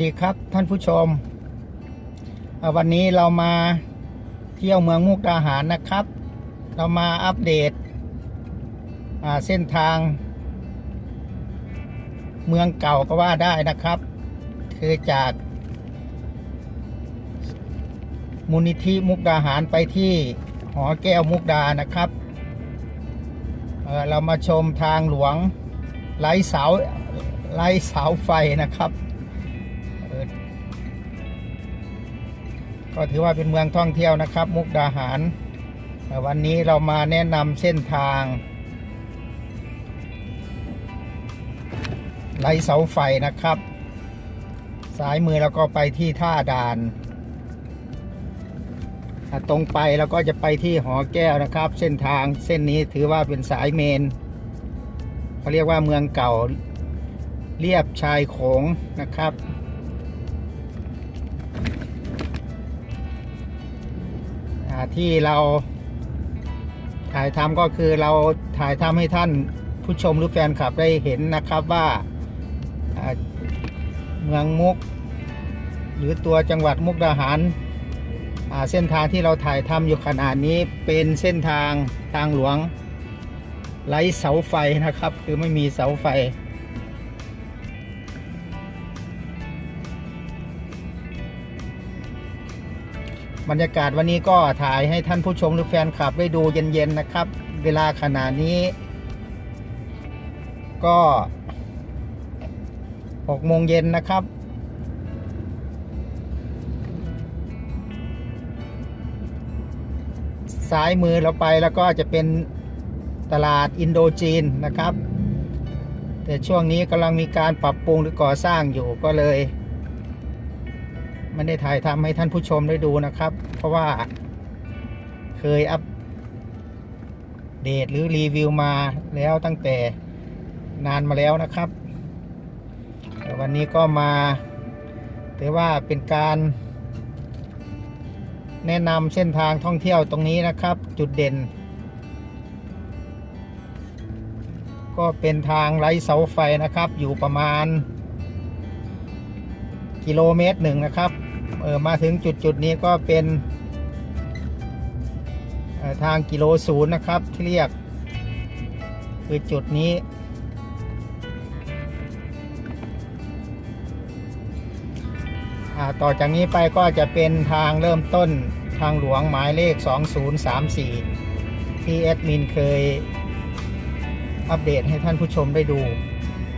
วัสดีครับท่านผู้ชม วันนี้เรามาเที่ยวเมืองมุกดาหารนะครับ เรามาอัปเดตเส้นทาง เมืองเก่าก็ว่าได้นะครับ คือจากมูลนิธิมุกดาหารไปที่หอแก้วมุกดานะครับเเรามาชมทางหลวงไร้เสาไร้เสาไฟนะครับ ก็ถือว่าเป็นเมืองท่องเที่ยวนะครับ มุกดาหาร วันนี้เรามาแนะนำเส้นทางไร้เสาไฟนะครับ ซ้ายมือแล้วก็ไปที่ท่าด่านตรงไปแล้วก็จะไปที่หอแก้วนะครับ เส้นทางเส้นนี้ถือว่าเป็นสายเมนเขาเรียกว่าเมืองเก่าเรียบชายโขงนะครับ ที่เราถ่ายทำก็คือเราถ่ายทำให้ท่านผู้ชมหรือแฟนคลับได้เห็นนะครับว่าเมืองมุก หรือตัวจังหวัดมุกดาหารเส้นทางที่เราถ่ายทำอยู่ขนาดนี้เป็นเส้นทางทางหลวงไร้เสาไฟนะครับ คือไม่มีเสาไฟ บรรยากาศวันนี้ก็ถ่ายให้ท่านผู้ชมหรือแฟนคลับได้ดูเย็นๆนะครับ เวลาขนาดนี้ ก็หกโมงเย็นนะครับซ้ายมือเราไปแล้วก็จะเป็นตลาดอินโดจีนนะครับ แต่ช่วงนี้กำลังมีการปรับปรุงหรือก่อสร้างอยู่ก็เลย ไม่ได้ถ่ายทำให้ท่านผู้ชมได้ดูนะครับ เพราะว่าเคยอัปเดตหรือรีวิวมาแล้วตั้งแต่นานมาแล้วนะครับแต่วันนี้ก็มาถือว่าเป็นการ แนะนำเส้นทางท่องเที่ยวตรงนี้นะครับ จุดเด่น ก็เป็นทางไร้เสาไฟนะครับ อยู่ประมาณ กิโลเมตรหนึ่งนะครับ เออมาถึงจุดจุดนี้ก็เป็นออทางกิโลศูนย์นะครับ ที่เรียก คือจุดนี้อต่อจากนี้ไปก็จะเป็นทางเริ่มต้นทางหลวงหมายเลข 2034 ที่แอดมินเคยอัปเดตให้ท่านผู้ชมได้ดู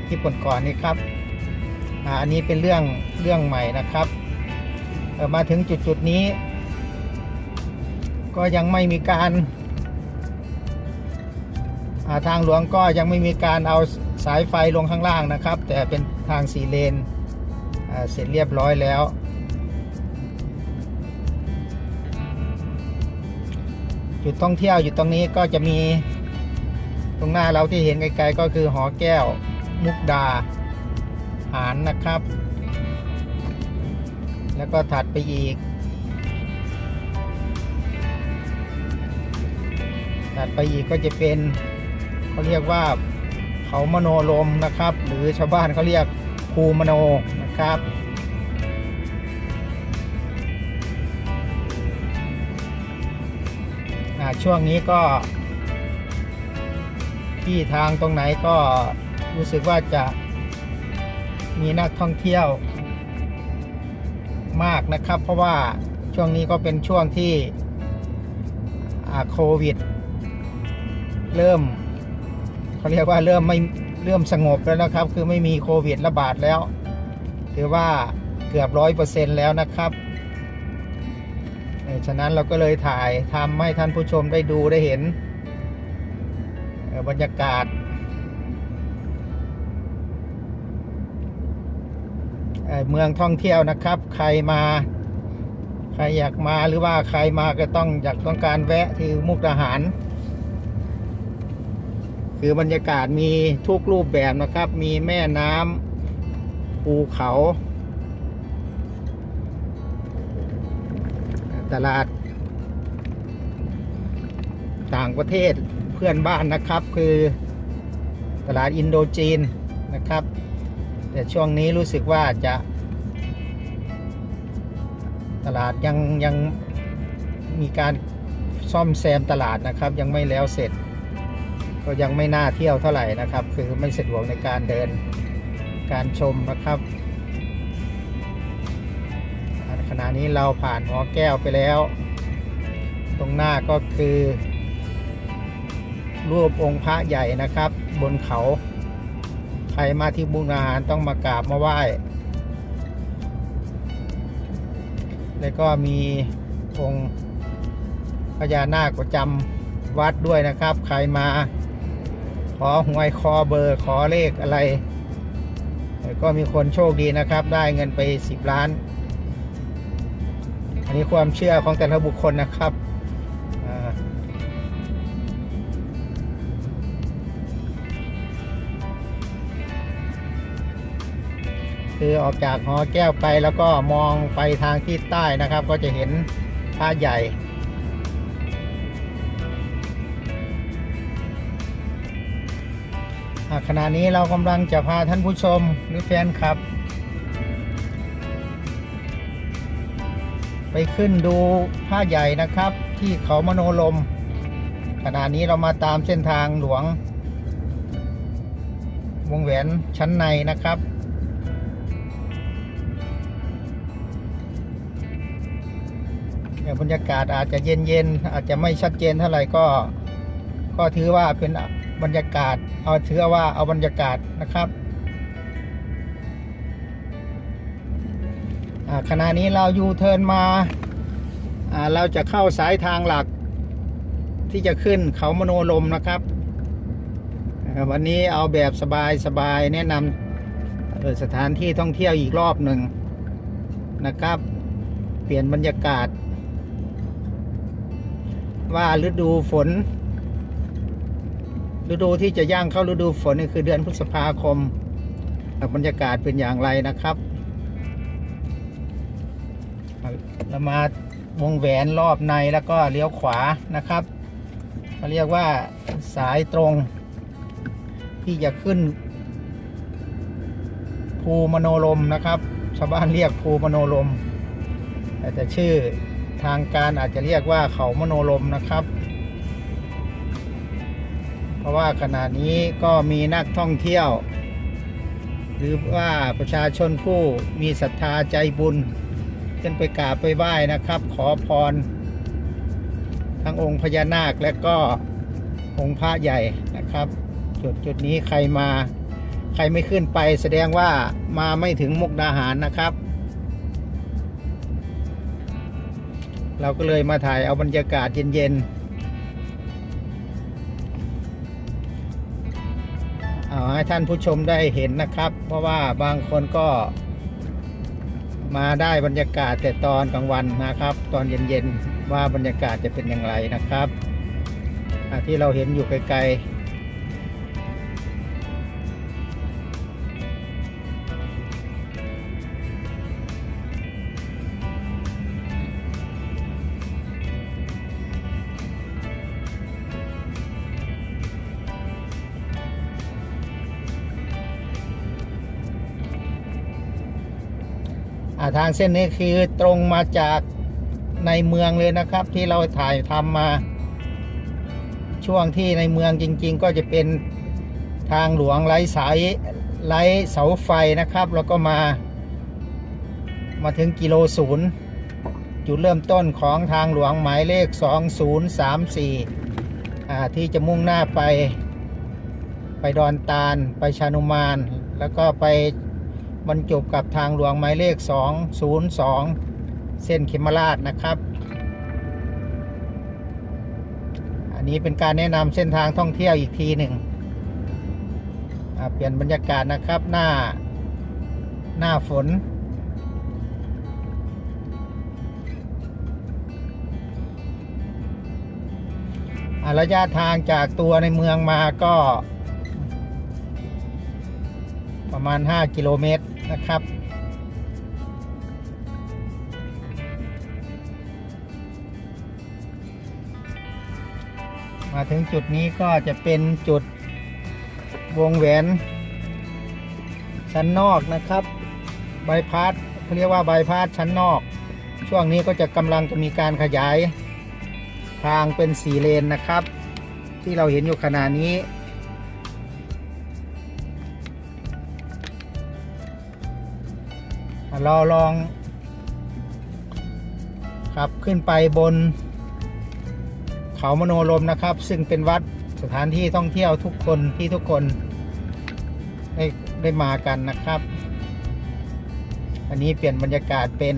ที่ก่อนก่อนนี้ครับออันนี้เป็นเรื่องเรื่องใหม่นะครับ เอ่มาถึงจุดจุดๆนี้ ก็ยังไม่มีการาทางหลวงก็ยังไม่มีการเอาสายไฟลงข้างล่างนะครับ แต่เป็นทางสี่เลนเสร็จเรียบร้อยแล้ว จุดท่องเที่ยวอยู่ตรงนี้ก็จะมีตรงหน้าเราที่เห็นไกลๆก็คือหอแก้ว มุกดาหารนะครับ แล้วก็ถัดไปอีก ถัดไปอีกก็จะเป็นเขาเรียกว่าเขามโนลมนะครับ หรือชาวบ้านเขาเรียกภูมโนนะครับช่วงนี้ก็ ที่ทางตรงไหนก็รู้สึกว่าจะมีนักท่องเที่ยว มากนะครับ เพราะว่าช่วงนี้ก็เป็นช่วงที่โควิด เริ่มเขาเรียกว่าเริ่มไม่เริ่มสงบแล้วนะครับ คือไม่มีโควิดระบาดแล้ว ถือว่าเกือบร้อยเปอร์เซ็นแล้วนะครับฉะนั้นเราก็เลยถ่ายทำให้ท่านผู้ชมได้ดูได้เห็นบรรยากาศ เมืองท่องเที่ยวนะครับ ใครมา ใครอยากมาหรือว่าใครมาก็ต้องอยากต้องการแวะที่มุกดาหาร คือบรรยากาศมีทุกรูปแบบนะครับ มีแม่น้ำภูเขา ตลาด ต่างประเทศเพื่อนบ้านนะครับ คือตลาดอินโดจีนนะครับ แต่ช่วงนี้รู้สึกว่าจะตลาดยังยังมีการซ่อมแซมตลาดนะครับ ยังไม่แล้วเสร็จ ก็ยังไม่น่าเที่ยวเท่าไหร่นะครับ คือไม่สะดวกในการเดินการชมนะครับขณะนี้เราผ่านหอแก้วไปแล้ว ตรงหน้าก็คือ รูปองค์พระใหญ่นะครับ บนเขา ใครมาที่บุญอาหารต้องมากราบมาไหว้ แล้วก็มีองค์พญานาคประจำวัดด้วยนะครับ ใครมา ขอหวยคอเบอร์ขอเลขอะไร แล้วก็มีคนโชคดีนะครับ ได้เงินไป 10 ล้าน อันนี้ความเชื่อของแต่ละบุคคลนะครับ คือออกจากหอแก้วไปแล้วก็มองไปทางทิศใต้นะครับ ก็จะเห็นพระใหญ่ ขณะนี้เรากำลังจะพาท่านผู้ชมหรือแฟนครับ ไปขึ้นดูผ้าใหญ่นะครับ ที่เขามโนลม ขณะนี้เรามาตามเส้นทางหลวง วงแหวนชั้นในนะครับ บรรยากาศอาจจะเย็นๆอาจจะไม่ชัดเจนเท่าไหร่ก็ ก็ถือว่าเป็นบรรยากาศ เอาถือว่าเอาบรรยากาศนะครับขณะนี้เรายูเทิร์นมาเราจะเข้าสายทางหลัก ที่จะขึ้นเขามโนลมนะครับ วันนี้เอาแบบสบายๆแนะนำสถานที่ท่องเที่ยวอีกรอบหนึ่งนะครับ เปลี่ยนบรรยากาศ ว่าฤดูฝน ฤดูที่จะย่างเข้าฤดูฝนนี่คือเดือนพฤษภาคมบรรยากาศเป็นอย่างไรนะครับเรามาวงแหวนรอบในแล้วก็เลี้ยวขวานะครับเขาเรียกว่าสายตรงที่จะขึ้น ภูมโนลมนะครับ ชาวบ้านเรียกภูมโนลมแต่ชื่อ ทางการอาจจะเรียกว่าเขามโนลมนะครับ เพราะว่าขณะนี้ก็มีนักท่องเที่ยว หรือว่าประชาชนผู้มีศรัทธาใจบุญขึ้นไปกราบไปไหว้นะครับ ขอพร ทั้งองค์พญานาคและก็องค์พระใหญ่นะครับ จุดจุดนี้ใครมา ใครไม่ขึ้นไปแสดงว่ามาไม่ถึงมุกดาหารนะครับ เราก็เลยมาถ่ายเอาบรรยากาศเย็นๆเอาให้ท่านผู้ชมได้เห็นนะครับ เพราะว่าบางคนก็ มาได้บรรยากาศแต่ตอนกลางวันนะครับ ตอนเย็นๆว่าบรรยากาศจะเป็นอย่างไรนะครับที่เราเห็นอยู่ไกลๆ ทางเส้นนี้คือตรงมาจากในเมืองเลยนะครับ ที่เราถ่ายทำมา ช่วงที่ในเมืองจริง ๆ ก็จะเป็นทางหลวงไร้สายไร้เสาไฟนะครับ แล้วก็มา มาถึงกิโลศูนย์จุดเริ่มต้นของทางหลวงหมายเลข 2034อ่าที่จะมุ่งหน้าไป ไปดอนตาล ไปชานุมาน แล้วก็ไป บรรจบกับทางหลวงหมายเลข 202 เส้นเขมราชนะครับ อันนี้เป็นการแนะนำเส้นทางท่องเที่ยวอีกทีหนึ่งเปลี่ยนบรรยากาศนะครับหน้าหน้าฝนอ่าระยะทางจากตัวในเมืองมาก็ประมาณ 5 กิโลเมตร นะครับ มาถึงจุดนี้ก็จะเป็นจุดวงแหวนชั้นนอกนะครับใบพัดเขาเรียกว่าใบพัดชั้นนอก ช่วงนี้ก็จะกำลังจะมีการขยาย ทางเป็นสี่เลนนะครับ ที่เราเห็นอยู่ขณะนี้ เราลอง ขับขึ้นไปบน เขามโนลมนะครับ ซึ่งเป็นวัดสถานที่ท่องเที่ยวทุกคนที่ทุกคน ได้ได้มากันนะครับ อันนี้เปลี่ยนบรรยากาศเป็น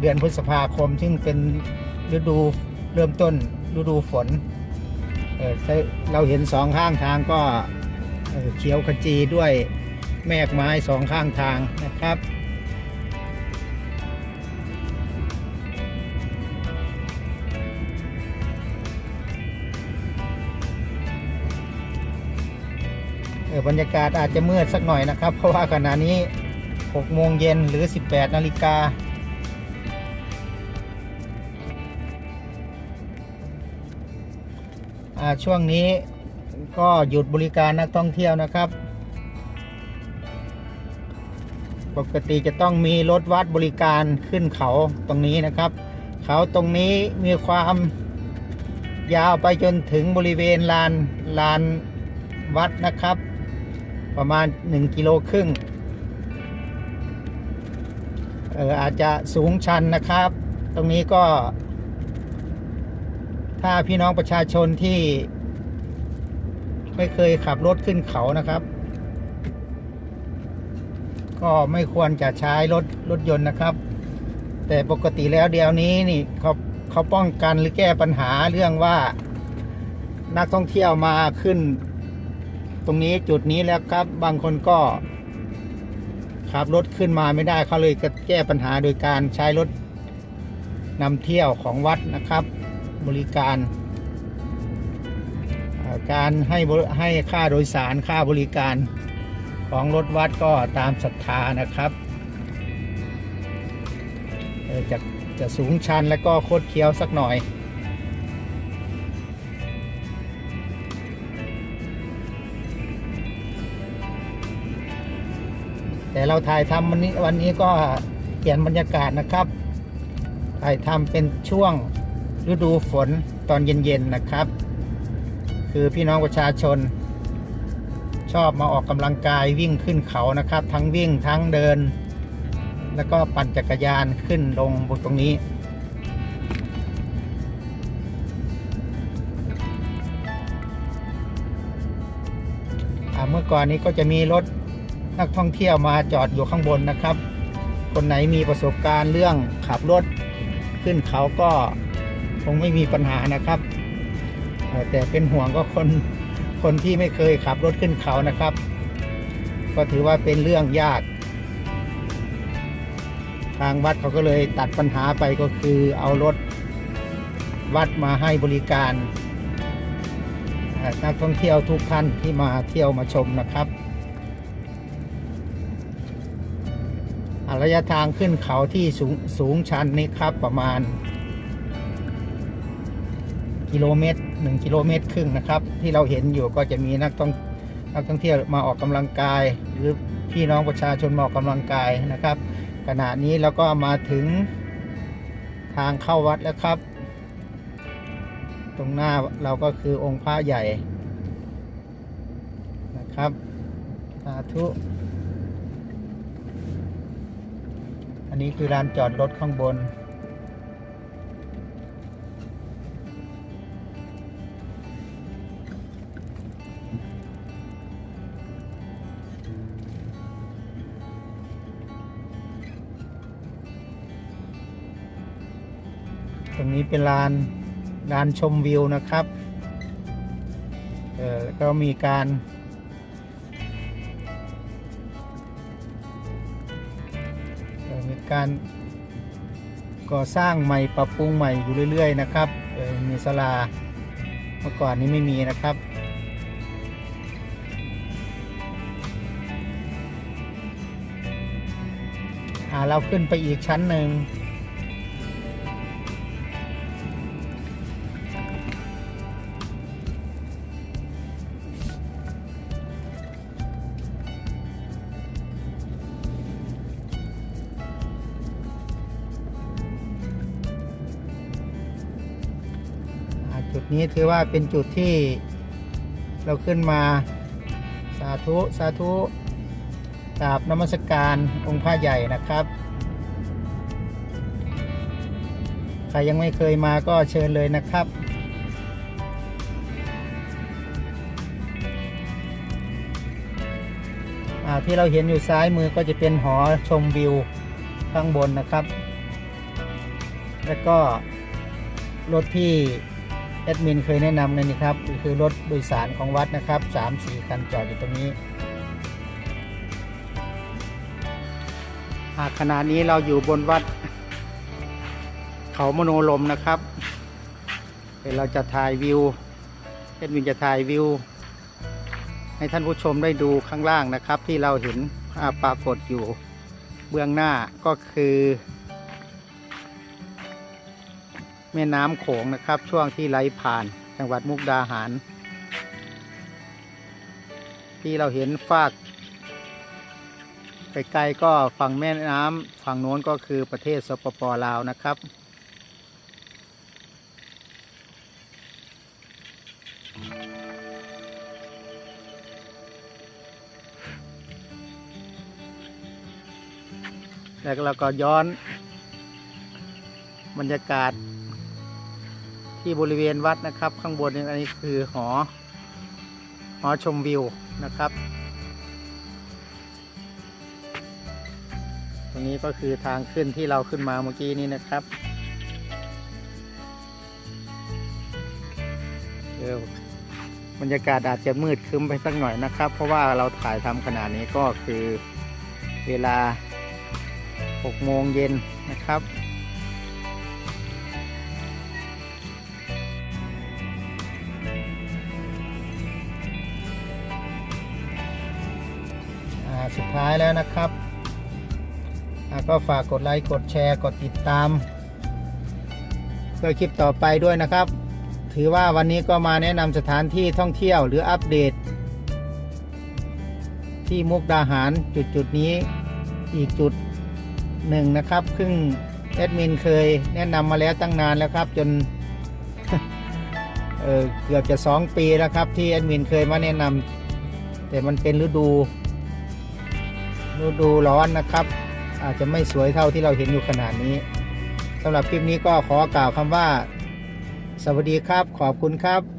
เดือนพฤษภาคม ซึ่งเป็นฤดูเริ่มต้นฤดูฝนเเราเห็นสองข้างทางก็เเขียวขจีด้วย แมกไม้สองข้างทางนะครับเออบรรยากาศอาจจะมืดสักหน่อยนะครับ เพราะว่าขณะนี้ 6 โมงเย็นหรือ 18 นาฬิกาช่วงนี้ก็หยุดบริการนักท่องเที่ยวนะครับ ปกติจะต้องมีรถวัดบริการขึ้นเขาตรงนี้นะครับ เขาตรงนี้มีความยาวไปจนถึงบริเวณลานลานวัดนะครับ ประมาณ 1 กิโลครึ่งเอออาจจะสูงชันนะครับ ตรงนี้ก็ ถ้าพี่น้องประชาชนที่ ไม่เคยขับรถขึ้นเขานะครับ ก็ไม่ควรจะใช้รถรถยนต์นะครับ แต่ปกติแล้วเดี๋ยวนี้นี่เขาเขาป้องกันหรือแก้ปัญหาเรื่องว่า นักท่องเที่ยวมาขึ้น ตรงนี้จุดนี้แล้วครับ บางคนก็ขับรถขึ้นมาไม่ได้เขาเลยแก้ปัญหาโดยการใช้รถนำเที่ยวของวัดนะครับ บริการการให้ให้ค่าโดยสารค่าบริการ ของรถวัดก็ตามศรัทธานะครับจะจะสูงชันแล้วก็โคดเคี้ยวสักหน่อย แต่เราถ่ายทำวันนี้วันนี้ก็เปลี่ยนบรรยากาศนะครับ ถ่ายทำเป็นช่วงฤดูฝนตอนเย็นๆนะครับ คือพี่น้องประชาชน ชอบมาออกกำลังกายวิ่งขึ้นเขานะครับ ทั้งวิ่งทั้งเดิน แล้วก็ปั่นจักรยานขึ้นลงบนตรงนี้อ่าเมื่อก่อนนี้ก็จะมีรถนักท่องเที่ยวมาจอดอยู่ข้างบนนะครับ คนไหนมีประสบการณ์เรื่องขับรถขึ้นเขาก็คงไม่มีปัญหานะครับ แต่เป็นห่วงก็คน คนที่ไม่เคยขับรถขึ้นเขานะครับ ก็ถือว่าเป็นเรื่องยาก ทางวัดเขาก็เลยตัดปัญหาไปก็คือเอารถวัดมาให้บริการ นักท่องเที่ยวทุกท่านที่มาเที่ยวมาชมนะครับระยะทางขึ้นเขาที่สูงสูงชันนี่ครับประมาณ กิโลเมตร 1กิโลเมตรครึ่งนะครับ ที่เราเห็นอยู่ก็จะมีนักท่องนักท่องเที่ยวมาออกกำลังกาย หรือพี่น้องประชาชนมาออกกำลังกายนะครับ ขณะนี้เราก็มาถึงทางเข้าวัดแล้วครับ ตรงหน้าเราก็คือองค์พระใหญ่นะครับสาธุอันนี้คือลานจอดรถข้างบน เป็นลานลานชมวิวนะครับเออก็มีการมีการก่อสร้างใหม่ปรับปรุงใหม่อยู่เรื่อย ๆ นะครับเออมีศาลาเมื่อก่อนนี้ไม่มีนะครับอ่าเราขึ้นไปอีกชั้นหนึ่ง นี้ถือว่าเป็นจุดที่เราขึ้นมาสาธุ สาธุกราบนมัสการองค์พระใหญ่นะครับ ใครยังไม่เคยมาก็เชิญเลยนะครับ ที่เราเห็นอยู่ซ้ายมือก็จะเป็นหอชมวิวข้างบนนะครับ แล้วก็รถที่ แอดมินเคยแนะนำนั่นนี่ครับ คือรถโดยสารของวัดนะครับสามสี่คันจอดอยู่ตรงนี้ขณะนี้เราอยู่บนวัด เขามโนลมนะครับเดี๋ยวเราจะถ่ายวิวแอดมินจะถ่ายวิว ให้ท่านผู้ชมได้ดูข้างล่างนะครับ ที่เราเห็นปรากฏอยู่เบื้องหน้าก็คือ แม่น้ำโขงนะครับ ช่วงที่ไหลผ่านจังหวัดมุกดาหาร ที่เราเห็นฟากไกลๆก็ฝั่งแม่น้ำฝั่งโน้นก็คือประเทศสปปลาวนะครับ แล้วเราก็ย้อนบรรยากาศ ที่บริเวณวัดนะครับ ข้างบนนี่อันนี้คือหอ หอชมวิวนะครับ ตรงนี้ก็คือทางขึ้นที่เราขึ้นมาเมื่อกี้นี้นะครับเออบรรยากาศอาจจะมืดคึ้มไปสักหน่อยนะครับ เพราะว่าเราถ่ายทำขนาดนี้ก็คือเวลา 6 โมงเย็นนะครับ สุดท้ายแล้วนะครับ ก็ฝากกดไลค์ กดแชร์ กดติดตาม เพื่อคลิปต่อไปด้วยนะครับ ถือว่าวันนี้ก็มาแนะนำสถานที่ท่องเที่ยวหรืออัปเดต ที่มุกดาหารจุดจุดนี้อีกจุดหนึ่งนะครับซึ่งแอดมินเคยแนะนำมาแล้วตั้งนานแล้วครับจนเเกือบจะสองปีแล้วครับที่แอดมินเคยมาแนะนำแต่มันเป็นฤดู ฤดูร้อนนะครับ อาจจะไม่สวยเท่าที่เราเห็นอยู่ขนาดนี้สำหรับคลิปนี้ก็ขอกล่าวคำว่า สวัสดีครับ ขอบคุณครับ